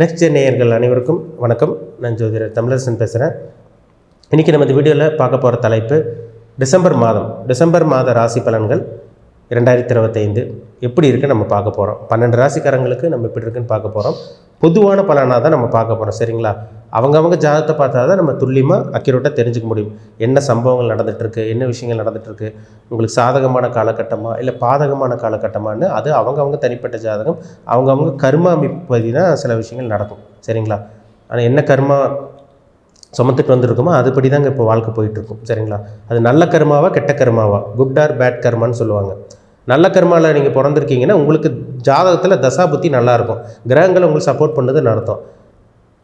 Next gen நேயர்கள் அனைவருக்கும் வணக்கம். நான் ஜோதிடர் தமிழரசன் பேசுகிறேன் இன்றைக்கி நம்ம இந்த வீடியோவில் பார்க்க போகிற தலைப்பு டிசம்பர் மாதம். டிசம்பர் மாத ராசி பலன்கள் இரண்டாயிரத்தி இருபத்தைந்து எப்படி இருக்குன்னு நம்ம பார்க்க போகிறோம் பன்னெண்டு ராசிக்காரங்களுக்கு நம்ம எப்படி இருக்குன்னு பார்க்க போகிறோம் பொதுவான பலனாக தான் நம்ம பார்க்க போகிறோம் சரிங்களா? அவங்கவங்க ஜாதகத்தை பார்த்தா தான் நம்ம துல்லியமாக அக்யூரேட்டாக தெரிஞ்சுக்க முடியும். என்ன சம்பவங்கள் நடந்துகிட்ருக்கு என்ன விஷயங்கள் நடந்துகிட்ருக்கு உங்களுக்கு சாதகமான காலகட்டமாக இல்லை பாதகமான காலகட்டமானு அது அவங்கவுங்க தனிப்பட்ட ஜாதகம் அவங்கவுங்க கர்மா அமைப்பதி தான் சில விஷயங்கள் நடக்கும் சரிங்களா? ஆனால் என்ன கர்மா சுமத்துட்டு வந்திருக்கோமோ அதுபடி தாங்க இப்போ வாழ்க்கை போயிட்டுருக்கும் சரிங்களா? அது நல்ல கர்மாவா கெட்ட கர்மாவா? குட் ஆர் பேட் கர்மான்னு சொல்லுவாங்க. நல்ல கர்மாவில் நீங்கள் பிறந்திருக்கீங்கன்னா உங்களுக்கு ஜாதகத்தில் தசாபுத்தி நல்லாயிருக்கும் கிரகங்கள் உங்களுக்கு சப்போர்ட் பண்ணதுன்னு அர்த்தம்.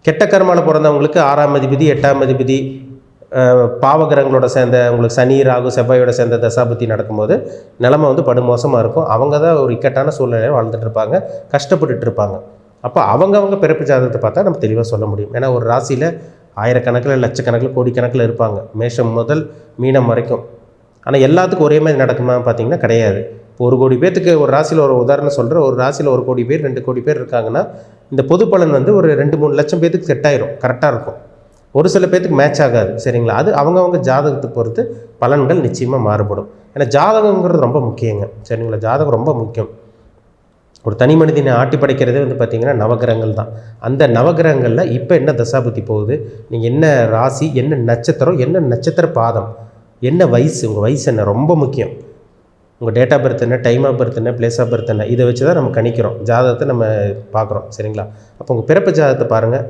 கெட்ட கர்மாவில் பிறந்தவங்களுக்கு ஆறாம் அதிபதி எட்டாம் அதிபதி பாவகிரகங்களோட சேர்ந்த உங்களுக்கு சனி ராகு செவ்வாயோட சேர்ந்த தசாபுத்தி நடக்கும்போது நிலமை வந்து படுமோசமாக இருக்கும். அவங்க தான் ஒரு இக்கட்டான சூழ்நிலையில் வாழ்ந்துட்டு இருப்பாங்க கஷ்டப்பட்டுட்டு இருப்பாங்க. அப்போ அவங்கவங்க பிறப்பு ஜாதகத்தை பார்த்தா நம்ம தெளிவாக சொல்ல முடியும். ஏன்னா ஒரு ராசியில் ஆயிரக்கணக்கில் லட்சக்கணக்கில் கோடிக்கணக்கில் இருப்பாங்க. மேஷம் முதல் மீனம் வரைக்கும். ஆனால் எல்லாத்துக்கும் ஒரே மாதிரி நடக்குமா பார்த்தீங்கன்னா கிடையாது. ஒரு கோடி பேர்த்துக்கு ஒரு ராசியில் ஒரு உதாரணம் சொல்கிற ஒரு ராசியில் ஒரு கோடி பேர் ரெண்டு கோடி பேர் இருக்காங்கன்னா இந்த பொது பலன் வந்து ஒரு ரெண்டு மூணு லட்சம் பேர்த்துக்கு செட் ஆயிரும். கரெக்டாக இருக்கும். ஒரு சில பேர்த்துக்கு மேட்ச் ஆகாது. சரிங்களா? அது அவங்கவுங்க ஜாதகத்தை பொறுத்து பலன்கள் நிச்சயமாக மாறுபடும். ஏன்னா ஜாதகங்கிறது ரொம்ப முக்கியங்க. சரிங்களா? ஜாதகம் ரொம்ப முக்கியம். ஒரு தனி மனிதனை ஆட்டி படைக்கிறதே வந்து பார்த்திங்கன்னா நவகிரகங்கள் தான். அந்த நவகிரகங்களில் இப்போ என்ன தசாபுத்தி போகுது? நீங்கள் என்ன ராசி என்ன நட்சத்திரம் என்ன நட்சத்திர பாதம் என்ன வயசு உங்கள் வயசு என்ன? ரொம்ப முக்கியம். உங்கள் டேட் ஆஃப் பர்த் என்ன டைம் ஆஃப் பர்த் என்ன பிளேஸ் ஆஃப் பர்த் என்ன இதை வச்சு தான் நம்ம கணிக்கிறோம். ஜாதகத்தை நம்ம பார்க்குறோம் சரிங்களா? அப்போ உங்கள் பிறப்பு ஜாதகத்தை பாருங்கள்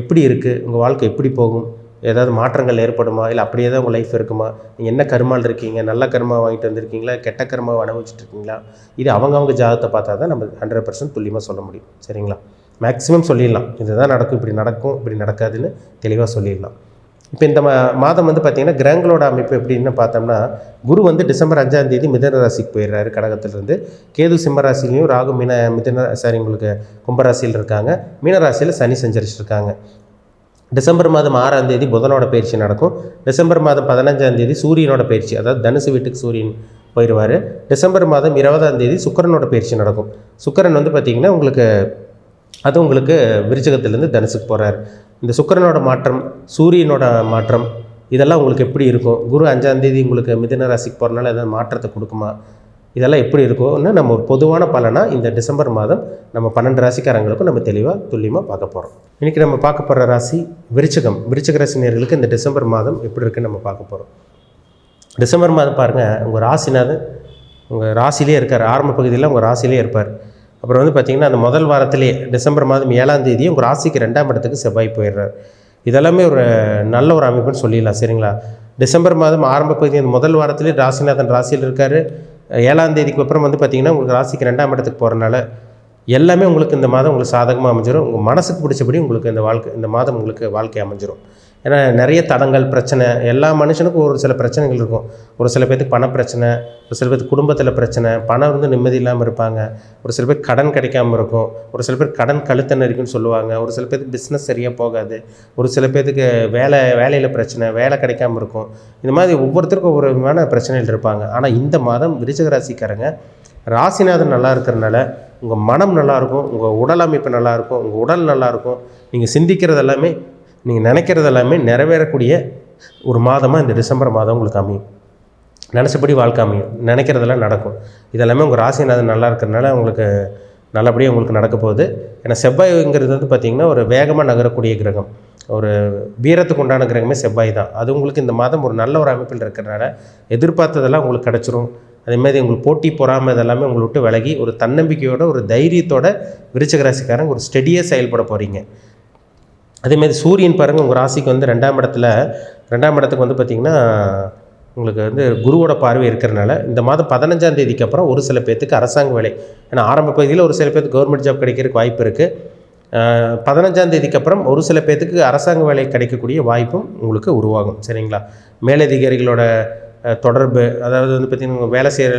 எப்படி இருக்குது உங்கள் வாழ்க்கை எப்படி போகும்? ஏதாவது மாற்றங்கள் ஏற்படுமா? இல்லை அப்படியே தான் உங்கள் லைஃப் இருக்குமா? நீங்கள் என்ன கருமால் இருக்கீங்க? நல்ல கருமா வாங்கிட்டு வந்திருக்கீங்களா? கெட்ட கருமா அனுபவிச்சுட்டு இருக்கீங்களா? இது அவங்கவுங்க ஜாதகத்தை பார்த்தா தான் நம்ம ஹண்ட்ரட் பர்சன்ட் துல்லியமாக சொல்ல முடியும் சரிங்களா? மேக்ஸிமம் சொல்லிடலாம். இதுதான் நடக்கும் இப்படி நடக்கும் இப்படி நடக்காதுன்னு தெளிவாக சொல்லிடலாம். இப்போ இந்த மா மாதம் வந்து பார்த்திங்கன்னா கிரகங்களோட அமைப்பு எப்படின்னு பார்த்தோம்னா குரு வந்து டிசம்பர் அஞ்சாம் தேதி மிதன ராசிக்கு போயிடுறாரு கடகத்திலிருந்து. கேது சிம்ம ராசிலையும் ராகு மீன மிதன சாரி உங்களுக்கு கும்பராசியில் இருக்காங்க. மீனராசியில் சனி சஞ்சரிச்சிருக்காங்க. டிசம்பர் மாதம் ஆறாம் தேதி புதனோட பயிற்சி நடக்கும். டிசம்பர் மாதம் பதினஞ்சாம் தேதி சூரியனோட பயிற்சி அதாவது தனுசு வீட்டுக்கு சூரியன் போயிடுவார். டிசம்பர் மாதம் இருபதாம் தேதி சுக்கரனோட பயிற்சி நடக்கும். சுக்கரன் வந்து பார்த்திங்கன்னா உங்களுக்கு அது உங்களுக்கு விருச்சகத்திலேருந்து தனுசுக்கு போகிறார் இந்த சுக்கிரனோட மாற்றம் சூரியனோட மாற்றம் இதெல்லாம் உங்களுக்கு எப்படி இருக்கும் குரு அஞ்சாம் தேதி உங்களுக்கு மிதன ராசிக்கு போகிறனால ஏதாவது மாற்றத்தை கொடுக்குமா இதெல்லாம் எப்படி இருக்கும்னு நம்ம ஒரு பொதுவான பலனாக இந்த டிசம்பர் மாதம் நம்ம பன்னெண்டு ராசிக்காரங்களுக்கும் நம்ம தெளிவாக துல்லியமாக பார்க்க போகிறோம் இன்றைக்கி நம்ம பார்க்க போகிற ராசி விருச்சகம். விருச்சக ராசினியர்களுக்கு இந்த டிசம்பர் மாதம் எப்படி இருக்குன்னு நம்ம பார்க்க போகிறோம் டிசம்பர் மாதம் பாருங்கள் உங்கள் ராசிநாதன் உங்கள் ராசிலே இருக்கார். ஆரம்ப பகுதியில் உங்கள் ராசிலே இருப்பார். அப்புறம் வந்து பார்த்திங்கன்னா அந்த முதல் வாரத்திலே டிசம்பர் மாதம் ஏழாம் தேதி உங்கள் ராசிக்கு ரெண்டாம் இடத்துக்கு செவ்வாய் போயிடுறார். இதெல்லாமே ஒரு நல்ல ஒரு அமைப்புன்னு சொல்லிடலாம் சரிங்களா? டிசம்பர் மாதம் ஆரம்ப பகுதி அந்த முதல் வாரத்திலே ராசிநாதன் ராசியில் இருக்கார். ஏழாம் தேதிக்கு அப்புறம் வந்து பார்த்திங்கன்னா உங்களுக்கு ராசிக்கு ரெண்டாம் இடத்துக்கு போகிறனால எல்லாமே உங்களுக்கு இந்த மாதம் உங்களுக்கு சாதகமாக அமைஞ்சிடும் உங்கள் மனசுக்கு பிடிச்சபடி உங்களுக்கு இந்த வாழ்க்கை இந்த மாதம் உங்களுக்கு வாழ்க்கை அமைஞ்சிரும். ஏன்னா நிறைய தடங்கள் பிரச்சனை எல்லா மனுஷனுக்கும் ஒரு சில பிரச்சனைகள் இருக்கும். ஒரு சில பேர்த்துக்கு பண பிரச்சனை ஒரு சில பேர்த்துக்கு குடும்பத்தில் பிரச்சனை பணம் வந்து நிம்மதி இல்லாமல் இருப்பாங்க. ஒரு சில பேர் கடன் கிடைக்காம இருக்கும். ஒரு சில பேர் கடன் கழுத்த நெருக்குன்னு சொல்லுவாங்க. ஒரு சில பேர்த்துக்கு பிஸ்னஸ் சரியாக போகாது. ஒரு சில பேர்த்துக்கு வேலை வேலையில் பிரச்சனை வேலை கிடைக்காம இருக்கும். இந்த மாதிரி ஒவ்வொருத்தருக்கும் ஒவ்வொரு விதமான பிரச்சனைகள் இருப்பாங்க. ஆனால் இந்த மாதம் விருச்சக ராசிக்காரங்க ராசிநாதன் நல்லா இருக்கிறனால உங்கள் மனம் நல்லாயிருக்கும் உங்கள் உடல் அமைப்பு நல்லாயிருக்கும் உங்கள் உடல் நல்லாயிருக்கும் நீங்கள் சிந்திக்கிறது எல்லாமே நீங்கள் நினைக்கிறது எல்லாமே நிறைவேறக்கூடிய ஒரு மாதமாக இந்த டிசம்பர் மாதம் உங்களுக்கு அமையும். நினச்சபடி வாழ்க்கை அமையும். நினைக்கிறதெல்லாம் நடக்கும். இதெல்லாமே உங்கள் ராசிநாதன் நல்லா இருக்கிறனால உங்களுக்கு நல்லபடியாக உங்களுக்கு நடக்க போகுது. ஏன்னா செவ்வாய்ங்கிறது வந்து பார்த்திங்கன்னா ஒரு வேகமாக நகரக்கூடிய கிரகம். ஒரு வீரத்துக்கு உண்டான கிரகமே செவ்வாய் தான். அது உங்களுக்கு இந்த மாதம் ஒரு நல்ல ஒரு அமைப்பில் இருக்கிறனால எதிர்பார்த்ததெல்லாம் உங்களுக்கு கிடச்சிரும். அதேமாதிரி உங்களுக்கு போட்டி பொறாமல் இதெல்லாமே உங்களை விட்டு விலகி ஒரு தன்னம்பிக்கையோட ஒரு தைரியத்தோட விருச்சக ராசிக்காரங்க ஒரு ஸ்டெடியாக செயல்பட போகிறீங்க அதேமாதிரி சூரியன் பாருங்கள் உங்கள் ராசிக்கு வந்து ரெண்டாம் இடத்துல ரெண்டாம் இடத்துக்கு வந்து பார்த்திங்கன்னா உங்களுக்கு வந்து குருவோட பார்வை இருக்கிறனால இந்த மாதம் பதினஞ்சாம் தேதிக்கு அப்புறம் ஒரு சில பேர்த்துக்கு அரசாங்க வேலை. ஏன்னா ஆரம்ப பகுதியில் ஒரு சில பேருக்கு கவர்மெண்ட் ஜாப் கிடைக்கிறதுக்கு வாய்ப்பு இருக்குது பதினஞ்சாம் தேதிக்கு அப்புறம் ஒரு சில பேர்த்துக்கு அரசாங்க வேலை கிடைக்கக்கூடிய வாய்ப்பும் உங்களுக்கு உருவாகும். சரிங்களா? மேலதிகாரிகளோட தொடர்பு அதாவது வந்து பார்த்திங்கன்னா வேலை செய்கிற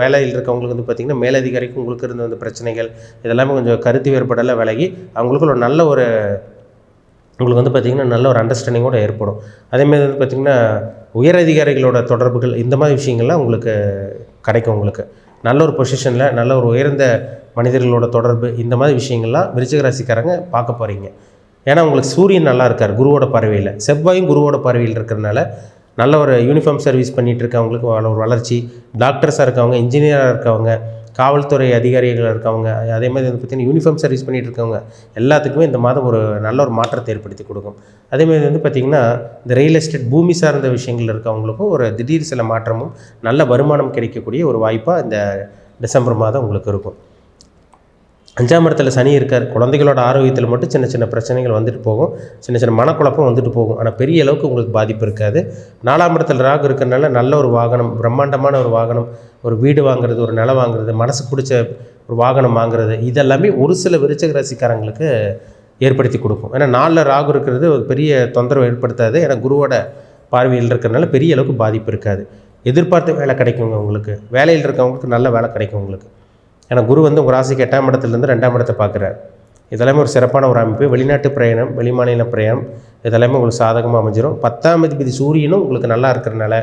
வேலையில் இருக்கவங்களுக்கு வந்து பார்த்திங்கன்னா மேலதிகாரிக்கும் உங்களுக்கு இருந்த அந்த பிரச்சனைகள் இதெல்லாமே கொஞ்சம் கருத்து வேறுபாடெல்லாம் விலகி அவங்களுக்கு ஒரு நல்ல ஒரு உங்களுக்கு வந்து பார்த்திங்கன்னா நல்ல ஒரு அண்டர்ஸ்டாண்டிங்கோட ஏற்படும். அதேமாதிரி வந்து பார்த்திங்கன்னா உயர் அதிகாரிகளோட தொடர்புகள் இந்த மாதிரி விஷயங்கள்லாம் உங்களுக்கு கிடைக்கும் உங்களுக்கு. நல்ல ஒரு பொசிஷனில் நல்ல ஒரு உயர்ந்த மனிதர்களோட தொடர்பு இந்த மாதிரி விஷயங்கள்லாம் விருச்சிக ராசிக்காரங்க பார்க்க போகிறீங்க ஏன்னா உங்களுக்கு சூரியன் நல்லா இருக்கார் குருவோட பறவையில் செவ்வாயும் குருவோட பறவையில் இருக்கிறனால நல்ல ஒரு யூனிஃபார்ம் சர்வீஸ் பண்ணிகிட்டு இருக்கவங்களுக்கு ஒரு வளர்ச்சி. டாக்டர்ஸாக இருக்கவங்க இன்ஜினியராக இருக்கவங்க காவல்துறை அதிகாரிகள் இருக்கவங்க அதே மாதிரி வந்து பார்த்திங்கன்னா யூனிஃபார்ம் சர்வீஸ் பண்ணிகிட்டு இருக்கவங்க எல்லாத்துக்குமே இந்த மாதம் ஒரு நல்ல ஒரு மாற்றத்தை ஏற்படுத்தி கொடுக்கும். அதேமாதிரி வந்து பார்த்திங்கன்னா இந்த ரியல் எஸ்டேட் பூமி சார்ந்த விஷயங்கள் இருக்கவங்களுக்கும் ஒரு திடீர் சில மாற்றமும் நல்ல வருமானம் கிடைக்கக்கூடிய ஒரு வாய்ப்பாக இந்த டிசம்பர் மாதம் உங்களுக்கு இருக்கும். அஞ்சாம் இடத்துல சனி இருக்கார் குழந்தைகளோட ஆரோக்கியத்தில் மட்டும் சின்ன சின்ன பிரச்சனைகள் வந்துட்டு போகும். சின்ன சின்ன மனக்குழப்பம் வந்துட்டு போகும். ஆனால் பெரிய அளவுக்கு உங்களுக்கு பாதிப்பு இருக்காது. நாலாம் இடத்துல ராகு இருக்கிறனால நல்ல ஒரு வாகனம் பிரம்மாண்டமான ஒரு வாகனம் ஒரு வீடு வாங்குறது ஒரு நிலம் வாங்குறது மனசுக்கு பிடிச்ச ஒரு வாகனம் வாங்குறது இதெல்லாமே ஒரு சில விருச்சக ராசிக்காரங்களுக்கு ஏற்படுத்தி கொடுக்கும். ஏன்னா நாளில் ராகு இருக்கிறது ஒரு பெரிய தொந்தரவு ஏற்படுத்தாது. ஏன்னா குருவோட பார்வையில் இருக்கிறனால பெரிய அளவுக்கு பாதிப்பு இருக்காது. எதிர்பார்த்த வேலை கிடைக்குங்க உங்களுக்கு. வேலையில் இருக்கவங்களுக்கு நல்ல வேலை கிடைக்கும் உங்களுக்கு. ஏன்னா குரு வந்து உங்கள் ராசிக்கு எட்டாம் இடத்துலேருந்து ரெண்டாம் இடத்தை பார்க்குறார். இதெல்லாமே ஒரு சிறப்பான ஒரு அமைப்பு. வெளிநாட்டு பிரயாணம் வெளிமாநில பிரயாணம் இதெல்லாமே உங்களுக்கு சாதகமாக அமைஞ்சிடும் பத்தாம் அதிபதி சூரியனும் உங்களுக்கு நல்லா இருக்கிறனால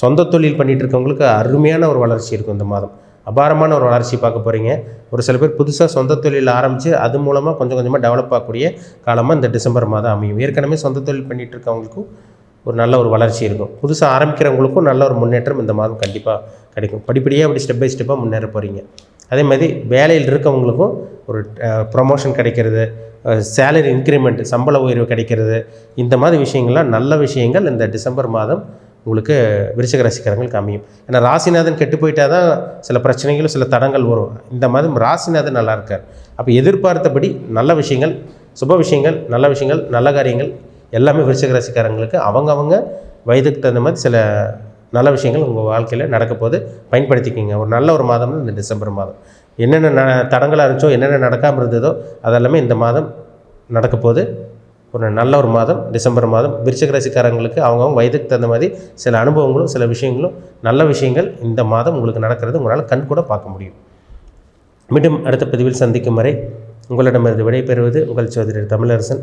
சொந்த தொழில் பண்ணிகிட்டு இருக்கவங்களுக்கு அருமையான ஒரு வளர்ச்சி இருக்கும் இந்த மாதம். அபாரமான ஒரு வளர்ச்சி பார்க்க போகிறீங்க ஒரு சில பேர் புதுசாக சொந்த தொழில் ஆரம்பித்து அது மூலமாக கொஞ்சம் கொஞ்சமாக டெவலப் ஆகக்கூடிய காலமாக இந்த டிசம்பர் மாதம் அமையும். ஏற்கனவே சொந்த தொழில் பண்ணிகிட்டு இருக்கவங்களுக்கும் ஒரு நல்ல ஒரு வளர்ச்சி இருக்கும். புதுசாக ஆரம்பிக்கிறவங்களுக்கும் நல்ல ஒரு முன்னேற்றம் இந்த மாதம் கண்டிப்பாக கிடைக்கும். படிப்படியாக அப்படி ஸ்டெப் பை ஸ்டெப்பாக முன்னேற போகிறீங்க அதே மாதிரி வேலையில் இருக்கவங்களுக்கும் ஒரு ப்ரொமோஷன் கிடைக்கிறது சேலரி இன்க்ரிமெண்ட் சம்பள உயர்வு கிடைக்கிறது இந்த மாதிரி விஷயங்கள்லாம் நல்ல விஷயங்கள் இந்த டிசம்பர் மாதம் உங்களுக்கு விருச்சிக ராசிக்காரங்களுக்கு அமையும். ஏன்னா ராசிநாதன் கெட்டு போயிட்டா தான் சில பிரச்சனைகளும் சில தடங்கள் வரும். இந்த மாதம் ராசிநாதன் நல்லா இருக்கார். அப்போ எதிர்பார்த்தபடி நல்ல விஷயங்கள் சுப விஷயங்கள் நல்ல விஷயங்கள் நல்ல காரியங்கள் எல்லாமே விருச்சிக ராசிக்காரங்களுக்கு அவங்கவங்க வயதுக்கு தகுந்த மாதிரி சில நல்ல விஷயங்கள் உங்கள் வாழ்க்கையில் நடக்க போது பயன்படுத்திக்கிங்க. ஒரு நல்ல ஒரு மாதம் இந்த டிசம்பர் மாதம். என்னென்ன ந தடங்களாக இருந்துச்சோ என்னென்ன நடக்காமல் இருந்ததோ அதெல்லாமே இந்த மாதம் நடக்க போது ஒரு நல்ல ஒரு மாதம் டிசம்பர் மாதம். விருச்சிக ராசிக்காரங்களுக்கு அவங்கவுங்க வயதுக்கு தகுந்த மாதிரி சில அனுபவங்களும் சில விஷயங்களும் நல்ல விஷயங்கள் இந்த மாதம் உங்களுக்கு நடக்கிறது உங்களால் கண் கூட பார்க்க முடியும். மீண்டும் அடுத்த பதிவில் சந்திக்கும் வரை உங்களிடமிருந்து விடைபெறுவது உங்கள் சோதரர் தமிழரசன்.